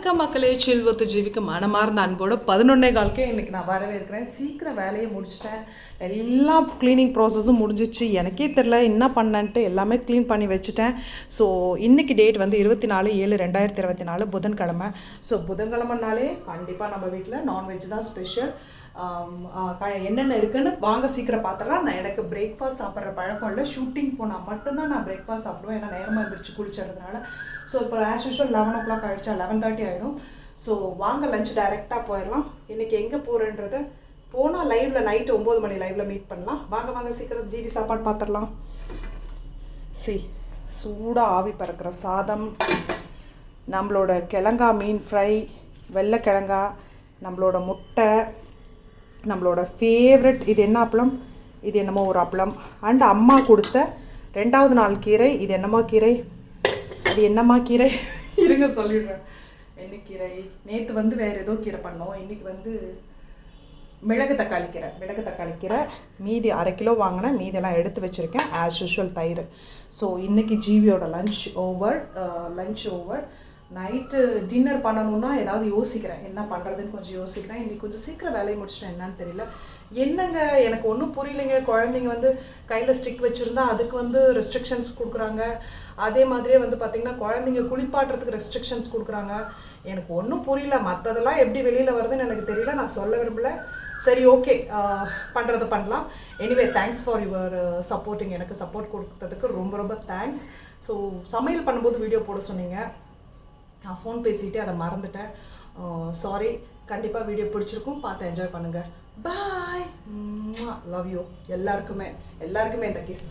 வணக்கம் மக்களே செல்வத்து ஜீவிக்கு மனமார்ந்த அன்போட பதினொன்னே காலுக்கே இன்றைக்கி நான் வரவே இருக்கிறேன் சீக்கிரம் வேலையை முடிச்சிட்டேன். எல்லா க்ளீனிங் ப்ராசஸும் முடிஞ்சிச்சு. எனக்கே தெரில என்ன பண்ணேன்ட்டு எல்லாமே க்ளீன் பண்ணி வச்சுட்டேன். ஸோ இன்றைக்கி டேட் வந்து இருபத்தி நாலு ஏழு ரெண்டாயிரத்தி இருபத்தி நாலு புதன்கிழமை. ஸோ புதன்கிழமைனாலே கண்டிப்பாக நம்ம வீட்டில் நான்வெஜ் தான் ஸ்பெஷல் என்னென்ன இருக்குன்னு வாங்க சீக்கிரம் பார்த்துடலாம் நான் எனக்கு பிரேக்ஃபாஸ்ட் சாப்பிட்ற பழக்கம் இல்லை. ஷூட்டிங் போனால் மட்டும்தான் நான் பிரேக்ஃபாஸ்ட் சாப்பிடுவேன். ஏன்னா நேரமாக எழுந்திரிச்சு குளிச்சறதுனால. ஸோ இப்போ as usual eleven o'clock ஆகிடுச்சா லெவன் தேர்ட்டி ஆகிடும் ஸோ வாங்க லஞ்ச் டைரெக்டாக போயிடலாம். இன்றைக்கி எங்கே போகிறேன்றத போனால் லைவில் நைட்டு ஒம்பது மணி லைவில் மீட் பண்ணலாம். வாங்க வாங்க சீக்கிரம் ஜிவி சாப்பாடு பார்த்துடலாம் சி சூடாக ஆவி பறக்கிற சாதம். நம்மளோட கிழங்கா மீன் ஃப்ரை வெள்ளை கிழங்கா நம்மளோட முட்டை நம்மளோட ஃபேவரட் இது என்ன அப்பளம்? இது என்னமோ ஒரு அப்பளம். அண்ட் அம்மா கொடுத்த ரெண்டாவது நாள் கீரை இது என்னம்மா கீரை? அது என்னம்மா கீரை? இருங்க சொல்லிடுறேன். வெள்ளிக்கீரை நேற்று வந்து வேறு ஏதோ கீரை பண்ணோம். இன்னைக்கு வந்து மிளகு தக்காளி கீரை. மிளகு தக்காளி கீரை. மீதி அரை கிலோ வாங்கினேன். மீதெல்லாம் எடுத்து வச்சுருக்கேன் ஆஸ் யூஷுவல் தயிர். ஸோ இன்றைக்கி ஜிவியோட lunch over lunch over night dinner பண்ணணும்னா ஏதாவது யோசிக்கிறேன். என்ன பண்ணுறதுன்னு கொஞ்சம் யோசிக்கிறேன். இன்றைக்கி கொஞ்சம் சீக்கிரம் வேலையை முடிச்சிட்டேன். என்னன்னு தெரியல. என்னங்க? எனக்கு ஒன்றும் புரியலைங்க. குழந்தைங்க வந்து கையில் ஸ்டிக் வச்சுருந்தா அதுக்கு வந்து ரெஸ்ட்ரிக்ஷன்ஸ் கொடுக்குறாங்க. அதே மாதிரியே வந்து பார்த்திங்கன்னா குழந்தைங்க குளிப்பாட்டுறதுக்கு ரெஸ்ட்ரிக்ஷன்ஸ் கொடுக்குறாங்க. எனக்கு ஒன்றும் புரியல. மற்றதெல்லாம் எப்படி வெளியில் வருதுன்னு எனக்கு தெரியல. நான் சொல்ல விரும்பல. சரி ஓகே பண்ணுறது பண்ணலாம். Anyway thanks for your supporting எனக்கு சப்போர்ட் கொடுத்ததுக்கு ரொம்ப ரொம்ப தேங்க்ஸ் ஸோ சமையல் பண்ணும்போது வீடியோ போட சொன்னீங்க. நான் ஃபோன் பேசிட்டு அதை மறந்துட்டேன். சாரி கண்டிப்பாக வீடியோ பிடிச்சிருக்கும். பார்த்து என்ஜாய் பண்ணுங்கள் பாய் லவ் யூ எல்லாருக்குமே. எல்லாருக்குமே இந்த கிஸ்